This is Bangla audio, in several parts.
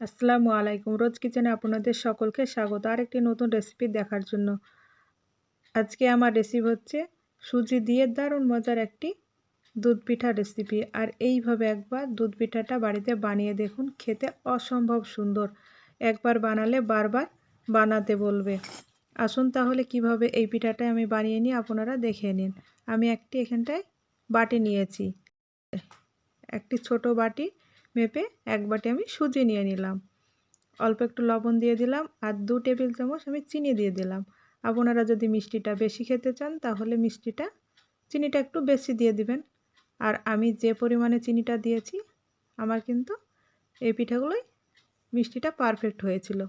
আসসালামু আলাইকুম। রোজ কিচেনে আপনাদের সকলকে স্বাগত। আর একটি নতুন রেসিপি দেখার জন্য। আজকে আমার রেসিপি হচ্ছে সুজি দিয়ে দারুণ মজার একটি দুধ পিঠা রেসিপি আর এইভাবে একবার দুধ পিঠাটা বাড়িতে বানিয়ে দেখুন, খেতে অসম্ভব সুন্দর। একবার বানালে বারবার বানাতে বলবে। আসুন তাহলে কীভাবে এই পিঠাটা আমি বানিয়ে নিই আপনারা দেখে নিন। আমি একটি এখানটায় বাটি নিয়েছি। একটি ছোট বাটি মেপে এক বাটি আমি সুজি নিয়ে নিলাম। অল্প একটু লবণ দিয়ে দিলাম আর দু টেবিল চামচ আমি চিনি দিয়ে দিলাম। আপনারা যদি মিষ্টিটা বেশি খেতে চান তাহলে মিষ্টিটা, চিনিটা একটু বেশি দিয়ে দিবেন। আর আমি যে পরিমাণে চিনিটা দিয়েছি, আমার কিন্তু এই পিঠাগুলোই মিষ্টিটা পারফেক্ট হয়েছিল।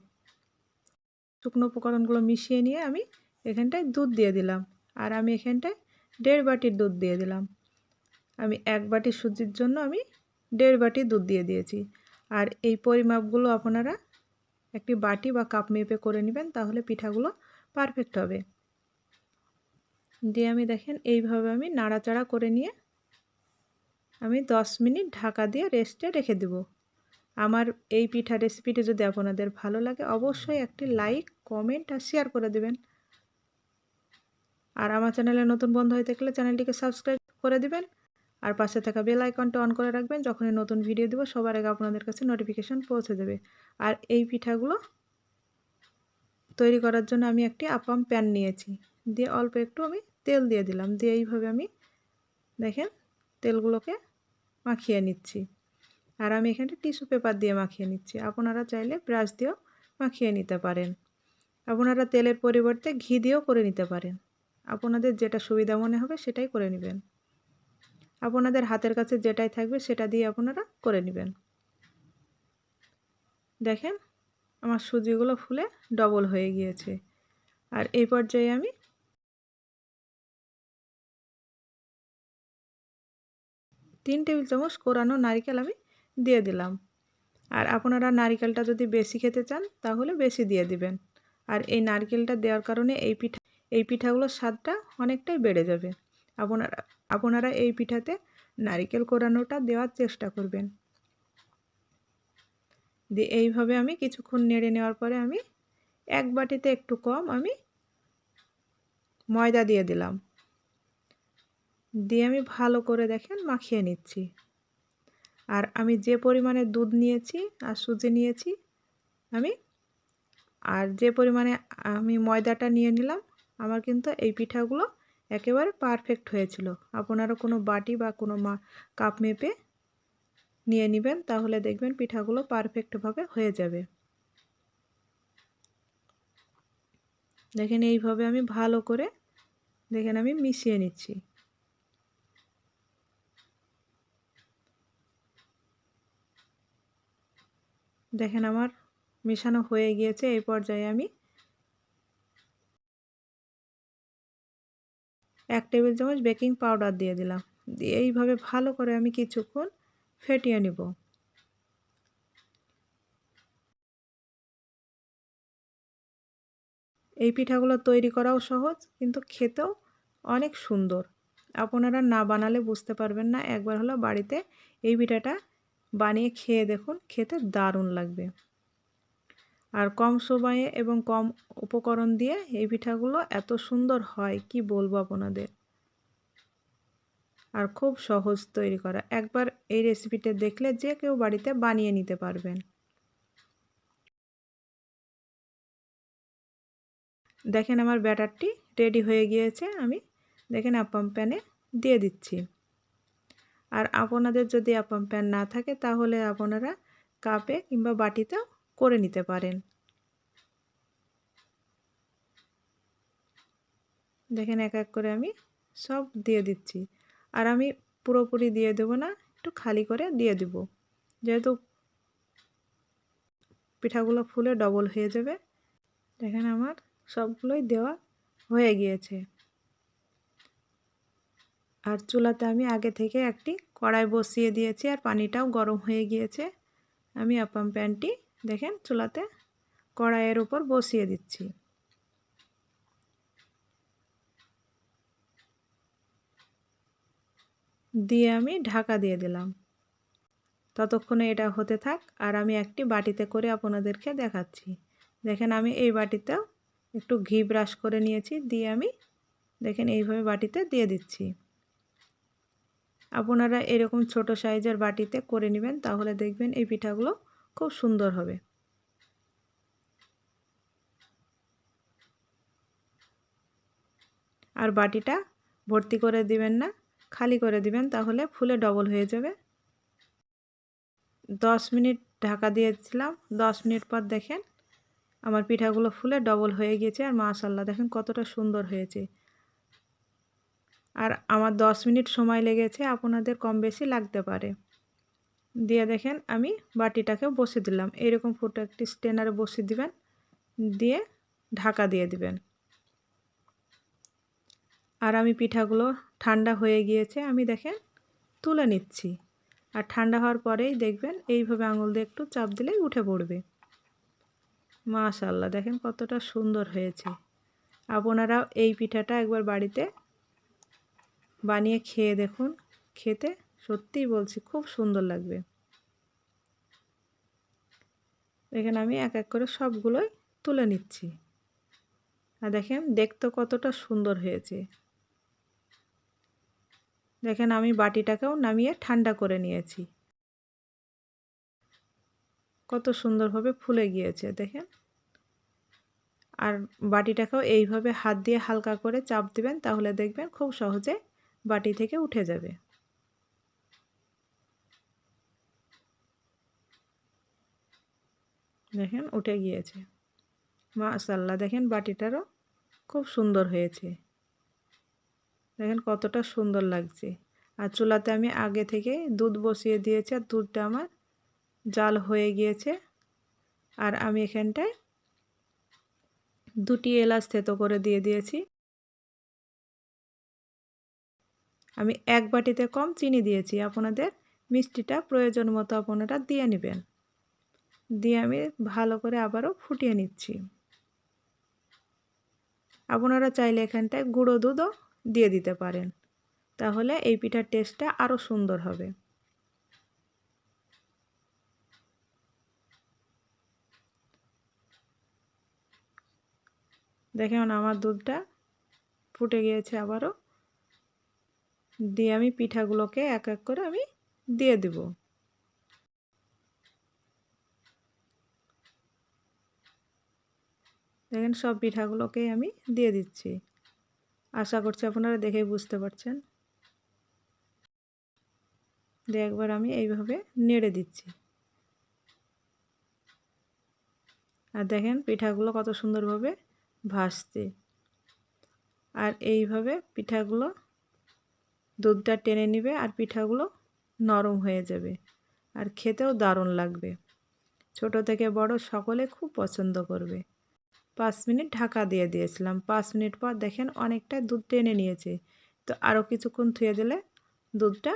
শুকনো উপকরণগুলো মিশিয়ে নিয়ে আমি এখানটায় দুধ দিয়ে দিলাম আর আমি এখানটায় দেড় বাটির দুধ দিয়ে দিলাম। আমি এক বাটি সুজির জন্য আমি দেড় বাটি দুধ দিয়ে দিয়েছি। আর এই পরিমাপগুলো আপনারা একটি বাটি বা কাপ মেপে করে নেবেন, তাহলে পিঠাগুলো পারফেক্ট হবে। দিয়ে আমি দেখেন, এইভাবে আমি নাড়াচাড়া করে নিয়ে আমি দশ মিনিট ঢাকা দিয়ে রেস্টে রেখে দেব। আমার এই পিঠা রেসিপিটি যদি আপনাদের ভালো লাগে, অবশ্যই একটি লাইক কমেন্ট আর শেয়ার করে দেবেন। আর আমার চ্যানেলে নতুন বন্ধু হয়ে থাকলে চ্যানেলটিকে সাবস্ক্রাইব করে দেবেন। আর পাশে থাকা বেল আইকনটা অন করে রাখবেন। যখনই নতুন ভিডিও দেবো, সবার আগে আপনাদের কাছে নোটিফিকেশান পৌঁছে দেবে আর এই পিঠাগুলো তৈরি করার জন্য আমি একটি আপাম প্যান নিয়েছি। দিয়ে অল্প একটু আমি তেল দিয়ে দিলাম। দিয়ে এইভাবে আমি দেখেন তেলগুলোকে মাখিয়ে নিচ্ছি। আর আমি এখানে টিস্যু পেপার দিয়ে মাখিয়ে নিচ্ছি। আপনারা চাইলে ব্রাশ দিয়েও মাখিয়ে নিতে পারেন। আপনারা তেলের পরিবর্তে ঘি দিয়েও করে নিতে পারেন। আপনাদের যেটা সুবিধা মনে হবে সেটাই করে নেবেন। আপনাদের হাতের কাছে যেটাই থাকবে সেটা দিয়ে আপনারা করে নেবেন। দেখেন, আমার সুজিগুলো ফুলে ডবল হয়ে গিয়েছে। আর এই পর্যায়ে আমি তিন টেবিল চামচ কোরানো নারিকেল আমি দিয়ে দিলাম। আর আপনারা নারিকেলটা যদি বেশি খেতে চান, তাহলে বেশি দিয়ে দিবেন। আর এই নারকেলটা দেওয়ার কারণে এই পিঠা, এই পিঠাগুলোর স্বাদটা অনেকটাই বেড়ে যাবে। আপনারা আপনারা এই পিঠাতে নারিকেল কোরানোটা দেওয়ার চেষ্টা করবেন। দিয়ে এইভাবে আমি কিছুক্ষণ নেড়ে নেওয়ার পরে আমি এক বাটিতে একটু কম আমি ময়দা দিয়ে দিলাম। দিয়ে আমি ভালো করে দেখেন মাখিয়ে নিচ্ছি। আর আমি যে পরিমাণে দুধ নিয়েছি আর সুজি নিয়েছি, আমি, আর যে পরিমাণে আমি ময়দাটা নিয়ে নিলাম, আমার কিন্তু এই পিঠাগুলো একেবারে পারফেক্ট হয়েছিল। আপনারা কোনো বাটি বা কোনো মা কাপ মেপে নিয়ে নেবেন, তাহলে দেখবেন পিঠাগুলো পারফেক্টভাবে হয়ে যাবে। দেখেন এইভাবে আমি ভালো করে দেখেন আমি মিশিয়ে নিচ্ছি। দেখেন আমার মেশানো হয়ে গিয়েছে, এই পর্যায়ে আমি এক টেবিল চামচ বেকিং পাউডার দিয়ে দিলাম। দিয়ে এইভাবে ভালো করে আমি কিছুক্ষণ ফেটিয়ে নিব। এই পিঠাগুলো তৈরি করাও সহজ, কিন্তু খেতেও অনেক সুন্দর। আপনারা না বানালে বুঝতে পারবেন না, একবার হলো বাড়িতে এই পিঠাটা বানিয়ে খেয়ে দেখুন, খেতে দারুণ লাগবে। আর কম সময়ে এবং কম উপকরণ দিয়ে এই পিঠাগুলো এত সুন্দর হয়, কি বলব আপনাদের? আর খুব সহজ তৈরি করা। একবার এই রেসিপিটা দেখলে যে কেউ বাড়িতে বানিয়ে নিতে পারবেন। দেখেন আমার ব্যাটারটি রেডি হয়ে গিয়েছে, আমি দেখেন আপাম প্যানে দিয়ে দিচ্ছি। আর আপনাদের যদি আপাম প্যান না থাকে, তাহলে আপনারা কাপে কিংবা বাটিতেও করে নিতে পারেন। দেখেন এক এক করে আমি সব দিয়ে দিচ্ছি। আর আমি পুরোপুরি দিয়ে দেবো না, একটু খালি করে দিয়ে দেব। যেহেতু পিঠাগুলো ফুলে ডবল হয়ে যাবে, দেখেন আমার সবগুলোই দেওয়া হয়ে গিয়েছে। আর চুলাতে আমি আগে থেকে একটি কড়াই বসিয়ে দিয়েছি, আর পানিটাও গরম হয়ে গিয়েছে। আমি আপাম প্যানটি দেখেন চুলাতে কড়াইয়ের উপর বসিয়ে দিচ্ছি। দিয়ে আমি ঢাকা দিয়ে দিলাম। ততক্ষণে এটা হতে থাক, আর আমি একটি বাটিতে করে আপনাদেরকে দেখাচ্ছি। দেখেন, আমি এই বাটিতেও একটু ঘি ব্রাশ করে নিয়েছি, দিয়ে আমি দেখেন, এইভাবে বাটিতে দিয়ে দিচ্ছি। আপনারা এরকম ছোট সাইজের বাটিতে করে নেবেন, তাহলে দেখবেন এই পিঠাগুলো খুব সুন্দর হবে। আর বাটিটা ভর্তি করে দিবেন না। খালি করে দিবেন, তাহলে ফুলে ডবল হয়ে যাবে। দশ মিনিট ঢাকা দিয়েছিলাম, দশ মিনিট পর দেখেন আমার পিঠাগুলো ফুলে ডবল হয়ে গিয়েছে আর মাশাল্লাহ দেখেন কতটা সুন্দর হয়েছে। আর আমার দশ মিনিট সময় লেগেছে, আপনাদের কম বেশি লাগতে পারে। দিয়ে দেখেন আমি বাটিটাকে বসে দিলাম, এরকম ফুটো একটি স্টেনারে বসে দিবেন, দিয়ে ঢাকা দিয়ে দিবেন। আর আমি পিঠাগুলো ঠান্ডা হয়ে গিয়েছে, আমি দেখেন তুলে নিচ্ছি। আর ঠান্ডা হওয়ার পরেই দেখবেন এইভাবে আঙুল দিয়ে একটু চাপ দিলেই উঠে পড়বে। মাশাল্লাহ দেখেন কতটা সুন্দর হয়েছে। আপনারাও এই পিঠাটা একবার বাড়িতে বানিয়ে খেয়ে দেখুন। খেতে সত্যিই বলছি খুব সুন্দর লাগবে। এখানে আমি এক এক করে সবগুলোই তুলে নিচ্ছি। আর দেখেন, দেখতে কতটা সুন্দর হয়েছে। দেখেন আমি বাটিটাকেও নামিয়ে ঠান্ডা করে নিয়েছি। কত সুন্দরভাবে ফুলে গিয়েছে, দেখেন। আর বাটিটাকেও এইভাবে হাত দিয়ে হালকা করে চাপ দিবেন, তাহলে দেখবেন খুব সহজে বাটি থেকে উঠে যাবে। দেখেন উঠে গিয়েছে। মাশাল্লাহ দেখেন বাটিটারও খুব সুন্দর হয়েছে। দেখেন কতটা সুন্দর লাগছে। আর চুলাতে আমি আগে থেকে দুধ বসিয়ে দিয়েছি আর দুধটা আমার জাল হয়ে গিয়েছে। আর আমি এখানটায় দুটি এলাচ থেতো করে দিয়ে দিয়েছি। আমি এক বাটিতে কম চিনি দিয়েছি। আপনাদের মিষ্টিটা প্রয়োজন মতো আপনারা দিয়ে নেবেন। দিয়ে আমি ভালো করে আবারও ফুটিয়ে নিচ্ছি। আপনারা চাইলে এখানটায় গুঁড়ো দুধও দিয়ে দিতে পারেন। তাহলে এই পিঠার টেস্টটা আরও সুন্দর হবে। দেখেন আমার দুধটা ফুটে গিয়েছে আবারও। দিয়ে আমি পিঠাগুলোকে এক এক করে আমি দিয়ে দেব। দেখেন সব পিঠাগুলোকে আমি দিয়ে দিচ্ছি। আশা করছি আপনারা দেখেই বুঝতে পারছেন। দিয়ে একবার আমি এইভাবে নেড়ে দিচ্ছি। আর দেখেন পিঠাগুলো কত সুন্দরভাবে ভাসছে আর এইভাবে পিঠাগুলো দুধটা টেনে নিবে আর পিঠাগুলো নরম হয়ে যাবে। আর খেতেও দারুণ লাগবে। ছোট থেকে বড় সকলে খুব পছন্দ করবে। পাঁচ মিনিট ঢাকা দিয়ে দিয়েছিলাম। পাঁচ মিনিট পর দেখেন অনেকটা দুধ টেনে নিয়েছে। তো আরও কিছুক্ষণ থুয়ে দিলে দুধটা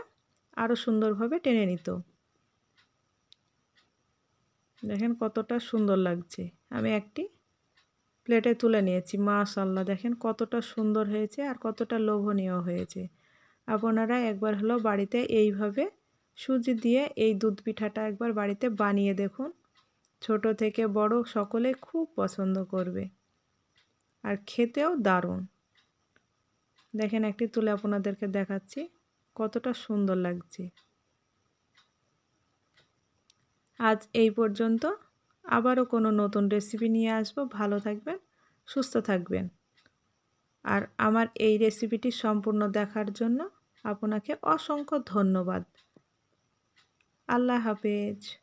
আরও সুন্দরভাবে টেনে নিত। দেখেন কতটা সুন্দর লাগছে। আমি একটি প্লেটে তুলে নিয়েছি। মাশাল্লাহ দেখেন কতটা সুন্দর হয়েছে আর কতটা লোভনীয় হয়েছে। আপনারা একবার হলো বাড়িতে এইভাবে সুজি দিয়ে এই দুধ পিঠাটা একবার বাড়িতে বানিয়ে দেখুন। ছোট থেকে বড় সকলে খুব পছন্দ করবে। আর খেতেও দারুণ। দেখেন একটি তুলে আপনাদেরকে দেখাচ্ছি, কতটা সুন্দর লাগছে। আজ এই পর্যন্ত। আবারও কোনো নতুন রেসিপি নিয়ে আসব। ভালো থাকবেন, সুস্থ থাকবেন। আর আমার এই রেসিপিটি সম্পূর্ণ দেখার জন্য আপনাকে অসংখ্য ধন্যবাদ। আল্লাহ হাফেজ।